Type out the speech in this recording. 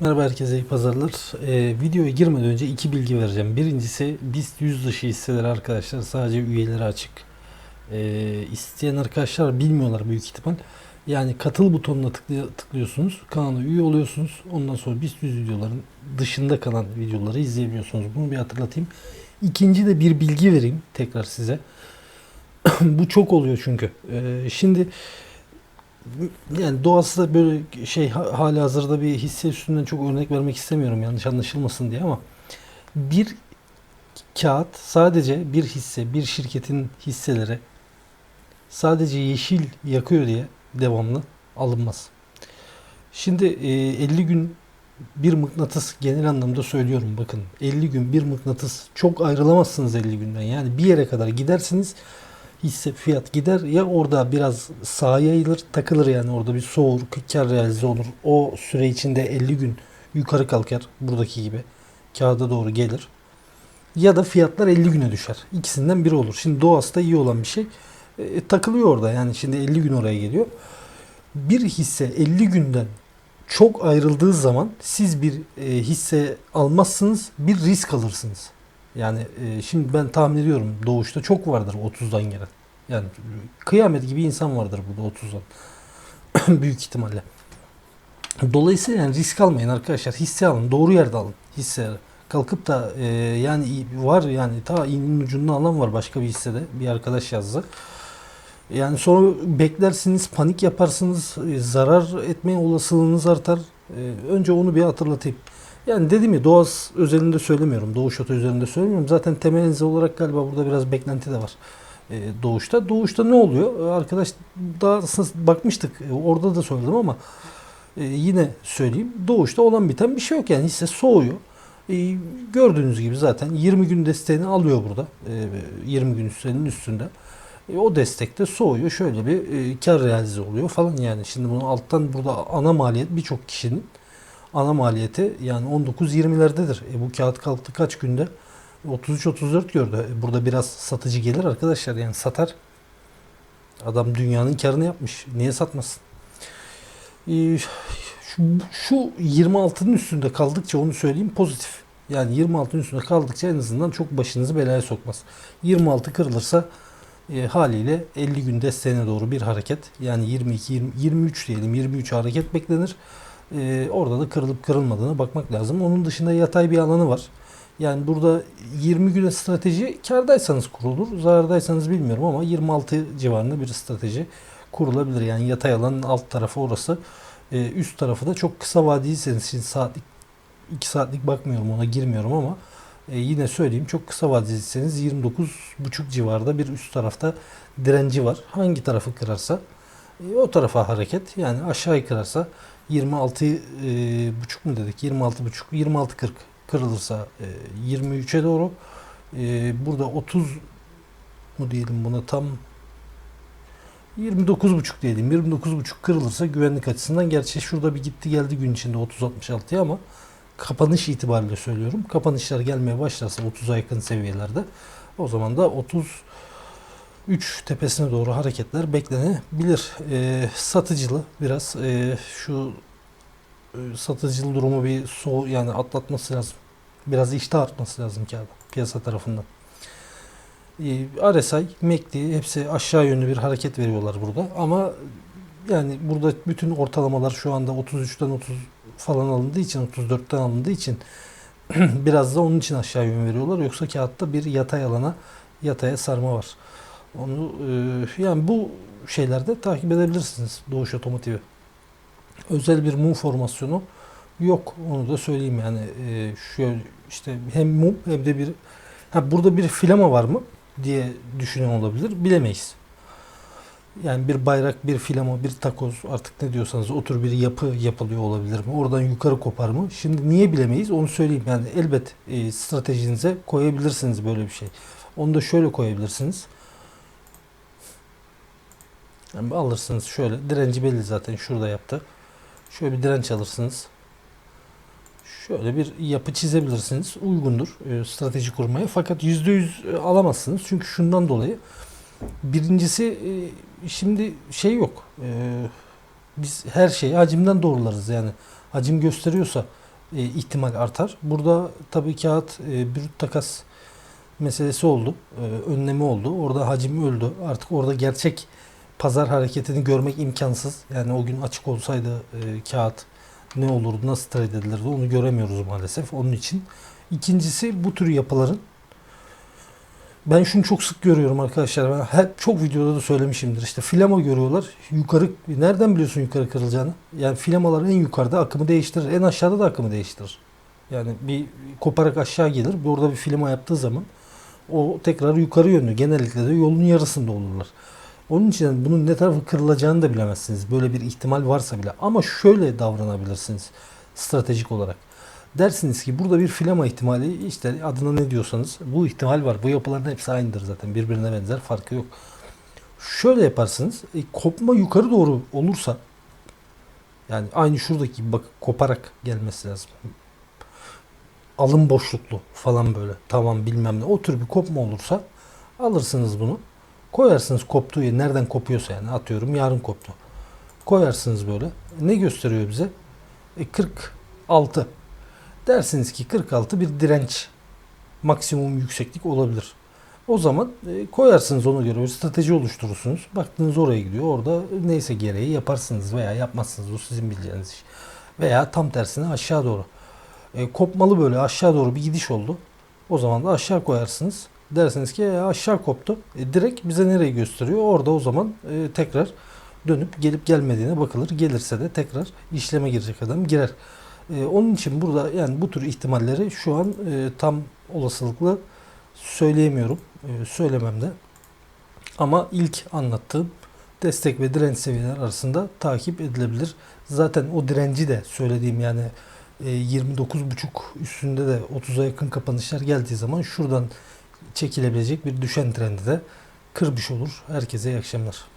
Merhaba herkese iyi pazarlar. Ee, videoya girmeden önce iki bilgi vereceğim. Birincisi BIST yüz dışı hisseleri arkadaşlar sadece üyeleri açık. Ee, isteyen arkadaşlar bilmiyorlar büyük ihtimal. Yani katıl butonuna tıklay- tıklıyorsunuz. Kanala üye oluyorsunuz. Ondan sonra BIST yüz videoların dışında kalan videoları izleyebiliyorsunuz. Bunu bir hatırlatayım. İkinci de bir bilgi vereyim tekrar size. Bu çok oluyor çünkü. Ee, şimdi yani doğası da böyle şey ha- hali hazırda bir hisse üstünden çok örnek vermek istemiyorum yanlış anlaşılmasın diye ama bir kağıt sadece bir hisse bir şirketin hisseleri sadece yeşil yakıyor diye devamlı alınmaz. Şimdi e, 50 gün bir mıknatıs genel anlamda söylüyorum bakın 50 gün bir mıknatıs çok ayrılamazsınız 50 günden yani bir yere kadar gidersiniz hisse fiyat gider ya orada biraz sağa yayılır takılır yani orada bir soğur kar realize olur. O süre içinde 50 gün yukarı kalkar buradaki gibi kağıda doğru gelir. Ya da fiyatlar 50 güne düşer. İkisinden biri olur. Şimdi doğası da iyi olan bir şey. E, takılıyor orada yani şimdi 50 gün oraya geliyor. Bir hisse 50 günden çok ayrıldığı zaman siz bir e, hisse almazsınız bir risk alırsınız. Yani e, şimdi ben tahmin ediyorum doğuşta çok vardır 30'dan gelen. Yani kıyamet gibi insan vardır burada 30'dan. Büyük ihtimalle. Dolayısıyla yani risk almayın arkadaşlar. Hisse alın. Doğru yerde alın hisseleri. Kalkıp da e, yani var yani ta iğnenin ucunda alan var başka bir hissede. Bir arkadaş yazdı. Yani sonra beklersiniz, panik yaparsınız, e, zarar etme olasılığınız artar. E, Önce onu bir hatırlatayım. Yani dedim ya Doğaz özelinde söylemiyorum. Doğuş Oto üzerinde söylemiyorum. Zaten temel olarak galiba burada biraz beklenti de var. e, Doğuşta. Doğuşta ne oluyor? E, Arkadaş daha bakmıştık. E, Orada da söyledim ama yine söyleyeyim. Doğuşta olan biten bir şey yok yani. Hisse soğuyor. Gördüğünüz gibi zaten 20 gün desteğini alıyor burada. E, 20 gün üstünün üstünde. O destekte soğuyor. Şöyle bir kar realize oluyor falan yani. Şimdi bunu alttan burada ana maliyet birçok kişinin ana maliyeti yani 19-20'lerdedir. E, bu kağıt kalktı kaç günde? 33-34 gördü. E, burada biraz satıcı gelir arkadaşlar yani satar. Adam dünyanın karını yapmış. Niye satmasın? E, şu, şu 26'nın üstünde kaldıkça onu söyleyeyim pozitif. Yani 26'ın üstünde kaldıkça en azından çok başınızı belaya sokmaz. 26 kırılırsa e, haliyle 50 gün desteğine doğru bir hareket yani 22 20, 23 diyelim 23 hareket beklenir. E, orada da kırılıp kırılmadığına bakmak lazım. Onun dışında yatay bir alanı var. Yani burada 20 güne strateji kardaysanız kurulur. Zarardaysanız bilmiyorum ama 26 civarında bir strateji kurulabilir. Yani yatay alanın alt tarafı orası. E, üst tarafı da çok kısa vadeliyseniz şimdi saatlik 2 saatlik bakmıyorum ona girmiyorum ama e, yine söyleyeyim çok kısa vadeliyseniz 29,5 civarda bir üst tarafta direnci var. Hangi tarafı kırarsa e, o tarafa hareket. Yani aşağıyı kırarsa 26 e, buçuk mu dedik? 26 buçuk, 26 40 kırılırsa e, 23'e doğru e, burada 30 mu diyelim buna tam 29,5 diyelim. 29,5 kırılırsa güvenlik açısından gerçi şurada bir gitti geldi gün içinde 30-66'ya ama kapanış itibariyle söylüyorum. Kapanışlar gelmeye başlarsa 30'a yakın seviyelerde o zaman da 33 tepesine doğru hareketler beklenebilir. Ee, satıcılı biraz ee, şu e, satıcılı durumu bir soğu yani atlatması lazım. Biraz iştah artması lazım kağıda piyasa tarafından. Ee, RSI, MACD hepsi aşağı yönlü bir hareket veriyorlar burada ama yani burada bütün ortalamalar şu anda 33'ten 30 falan alındığı için 34'ten alındığı için biraz da onun için aşağı yön veriyorlar. Yoksa kağıtta bir yatay alana yataya sarma var. Onu e, yani bu şeylerde takip edebilirsiniz Doğuş Otomotiv'i. Özel bir mum formasyonu yok. Onu da söyleyeyim yani e, şöyle işte hem mum hem de bir ha burada bir filama var mı diye düşünen olabilir. Bilemeyiz. Yani bir bayrak, bir filama, bir takoz artık ne diyorsanız o tür bir yapı yapılıyor olabilir mi? Oradan yukarı kopar mı? Şimdi niye bilemeyiz onu söyleyeyim. Yani elbet e, stratejinize koyabilirsiniz böyle bir şey. Onu da şöyle koyabilirsiniz. Yani alırsınız şöyle. Direnci belli zaten şurada yaptı. Şöyle bir direnç alırsınız. Şöyle bir yapı çizebilirsiniz. Uygundur e, strateji kurmaya. Fakat %100 alamazsınız. Çünkü şundan dolayı Birincisi e, şimdi şey yok. E, Biz her şeyi hacimden doğrularız yani. Hacim gösteriyorsa e, ihtimal artar. Burada tabii kağıt e, brüt takas meselesi oldu. E, önlemi oldu. Orada hacim öldü. Artık orada gerçek pazar hareketini görmek imkansız. Yani o gün açık olsaydı e, kağıt ne olurdu, nasıl trade edilirdi onu göremiyoruz maalesef. Onun için. İkincisi bu tür yapıların ben şunu çok sık görüyorum arkadaşlar. Ben hep çok videoda da söylemişimdir. İşte filama görüyorlar. Yukarı nereden biliyorsun yukarı kırılacağını? Yani filamalar en yukarıda akımı değiştirir. En aşağıda da akımı değiştirir. Yani bir koparak aşağı gelir. Orada bir filama yaptığı zaman o tekrar yukarı yönlü. Genellikle de yolun yarısında olurlar. Onun için bunun ne tarafı kırılacağını da bilemezsiniz. Böyle bir ihtimal varsa bile. Ama şöyle davranabilirsiniz stratejik olarak. Dersiniz ki burada bir filama ihtimali işte adına ne diyorsanız bu ihtimal var. Bu yapıların hepsi aynıdır zaten. Birbirine benzer farkı yok. Şöyle yaparsınız. E, kopma yukarı doğru olursa yani aynı şuradaki bak koparak gelmesi lazım. Alım boşluklu falan böyle. Tamam bilmem ne. O tür bir kopma olursa alırsınız bunu. Koyarsınız koptuğu yer. Nereden kopuyorsa yani atıyorum yarın koptu. Koyarsınız böyle. Ne gösteriyor bize? E, 46. Dersiniz ki 46 bir direnç maksimum yükseklik olabilir. O zaman e, koyarsınız ona göre bir strateji oluşturursunuz. Baktığınız oraya gidiyor. Orada neyse gereği yaparsınız veya yapmazsınız. O sizin bileceğiniz iş. Veya tam tersine aşağı doğru. E, kopmalı böyle aşağı doğru bir gidiş oldu. O zaman da aşağı koyarsınız. Dersiniz ki e, aşağı koptu. E, direkt bize nereyi gösteriyor? Orada o zaman e, tekrar dönüp gelip gelmediğine bakılır. Gelirse de tekrar işleme girecek adam girer. E, onun için burada yani bu tür ihtimalleri şu an e, tam olasılıkla söyleyemiyorum. E, söylemem de. Ama ilk anlattığım destek ve direnç seviyeler arasında takip edilebilir. Zaten o direnci de söylediğim yani e, 29.5 üstünde de 30'a yakın kapanışlar geldiği zaman şuradan çekilebilecek bir düşen trendi de kırmış olur. Herkese iyi akşamlar.